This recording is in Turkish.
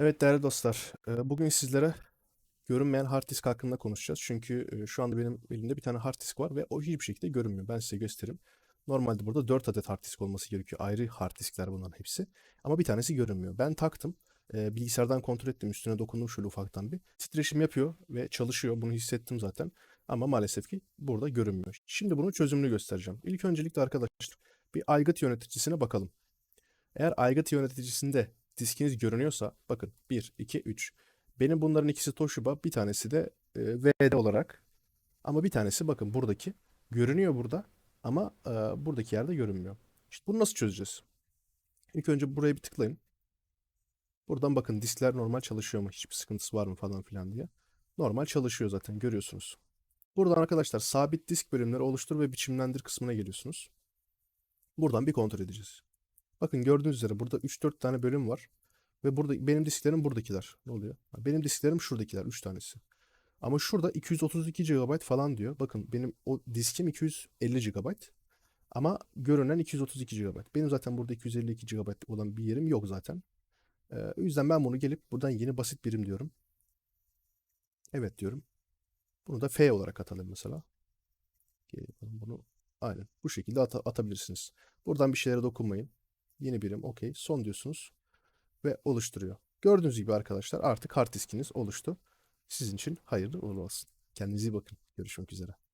Evet değerli dostlar, bugün sizlere görünmeyen hard disk hakkında konuşacağız. Çünkü şu anda benim elimde bir tane hard disk var ve o hiçbir şekilde görünmüyor. Ben size göstereyim. Normalde burada 4 adet hard disk olması gerekiyor. Ayrı hard diskler bunların hepsi. Ama bir tanesi görünmüyor. Ben taktım. Bilgisayardan kontrol ettim. Üstüne dokundum şöyle ufaktan bir. Titreşim yapıyor ve çalışıyor. Bunu hissettim zaten. Ama maalesef ki burada görünmüyor. Şimdi bunun çözümünü göstereceğim. İlk öncelikle arkadaşlar bir aygıt yöneticisine bakalım. Eğer aygıt yöneticisinde diskiniz görünüyorsa bakın 1, 2, 3. Benim bunların ikisi Toshiba bir tanesi de e, VD olarak. Ama bir tanesi bakın buradaki görünüyor burada ama e, buradaki yerde görünmüyor. İşte bunu nasıl çözeceğiz? İlk önce buraya bir tıklayın. Buradan bakın diskler normal çalışıyor mu? Hiçbir sıkıntısı var mı falan filan diye. Normal çalışıyor zaten görüyorsunuz. Buradan arkadaşlar sabit disk bölümleri oluştur ve biçimlendir kısmına geliyorsunuz. Buradan bir kontrol edeceğiz. Bakın gördüğünüz üzere burada 3-4 tane bölüm var. Ve burada benim disklerim buradakiler. Ne oluyor? Benim disklerim şuradakiler 3 tanesi. Ama şurada 232 GB falan diyor. Bakın benim o diskim 250 GB. Ama görünen 232 GB. Benim zaten burada 252 GB olan bir yerim yok zaten. Ee, o yüzden ben bunu gelip buradan yeni basit birim diyorum. Evet diyorum. Bunu da F olarak atalım mesela. Gelin bunu aynen bu şekilde ata- atabilirsiniz. Buradan bir şeylere dokunmayın. Yeni birim okey son diyorsunuz ve oluşturuyor. Gördüğünüz gibi arkadaşlar artık hard diskiniz oluştu. Sizin için hayırlı uğurlu olsun. Kendinize iyi bakın. Görüşmek üzere.